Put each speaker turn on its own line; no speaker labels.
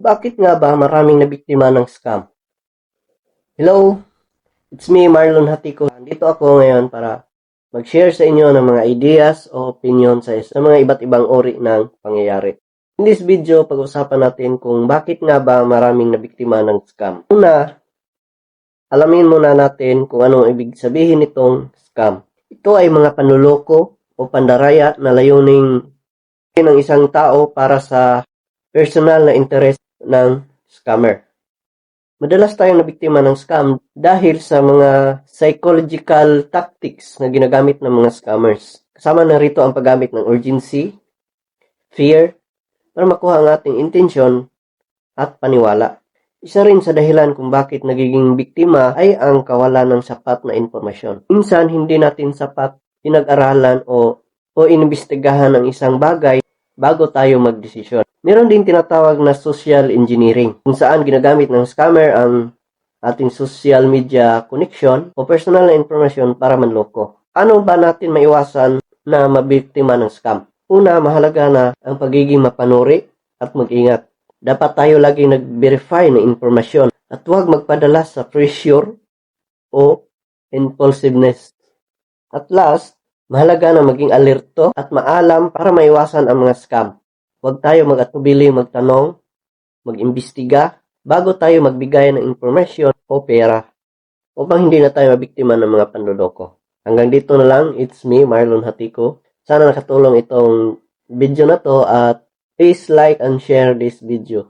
Bakit nga ba maraming nabiktima ng scam? Hello, it's me Marlon Hatiko. Dito ako ngayon para mag-share sa inyo ng mga ideas o opinion sa, sa mga iba't ibang uri ng pangyayari. In this video, pag-usapan natin kung bakit nga ba maraming nabiktima ng scam. Una, alamin muna natin kung anong ibig sabihin nitong scam. Ito ay mga panluloko o pandaraya na layuning ng isang tao para sa personal na interest ng scammer. Madalas tayong nabiktima ng scam dahil sa mga psychological tactics na ginagamit ng mga scammers. Kasama na rito ang paggamit ng urgency, fear, para makuha ang ating intensyon at paniwala. Isa rin sa dahilan kung bakit nagiging biktima ay ang kawalan ng sapat na impormasyon. Minsan, hindi natin sapat pinag-aralan o, o inimbestigahan ang isang bagay bago tayo magdesisyon. Meron din tinatawag na social engineering, kung saan ginagamit ng scammer ang ating social media connection o personal na informasyon para manloko. Ano ba natin maiwasan na mabiktima ng scam? Una, mahalaga na ang pagiging mapanuri at mag-ingat. Dapat tayo lagi nag-verify ng informasyon at huwag magpadala sa pressure o impulsiveness. At last, mahalaga na maging alerto at maalam para maiwasan ang mga scam. Huwag tayo mag-atubili magtanong, mag-imbestiga, bago tayo magbigay ng informasyon o pera upang hindi na tayo mabiktima ng mga panloloko. Hanggang dito na lang, it's me, Marlon Hatiko. Sana nakatulong itong video na to at please like and share this video.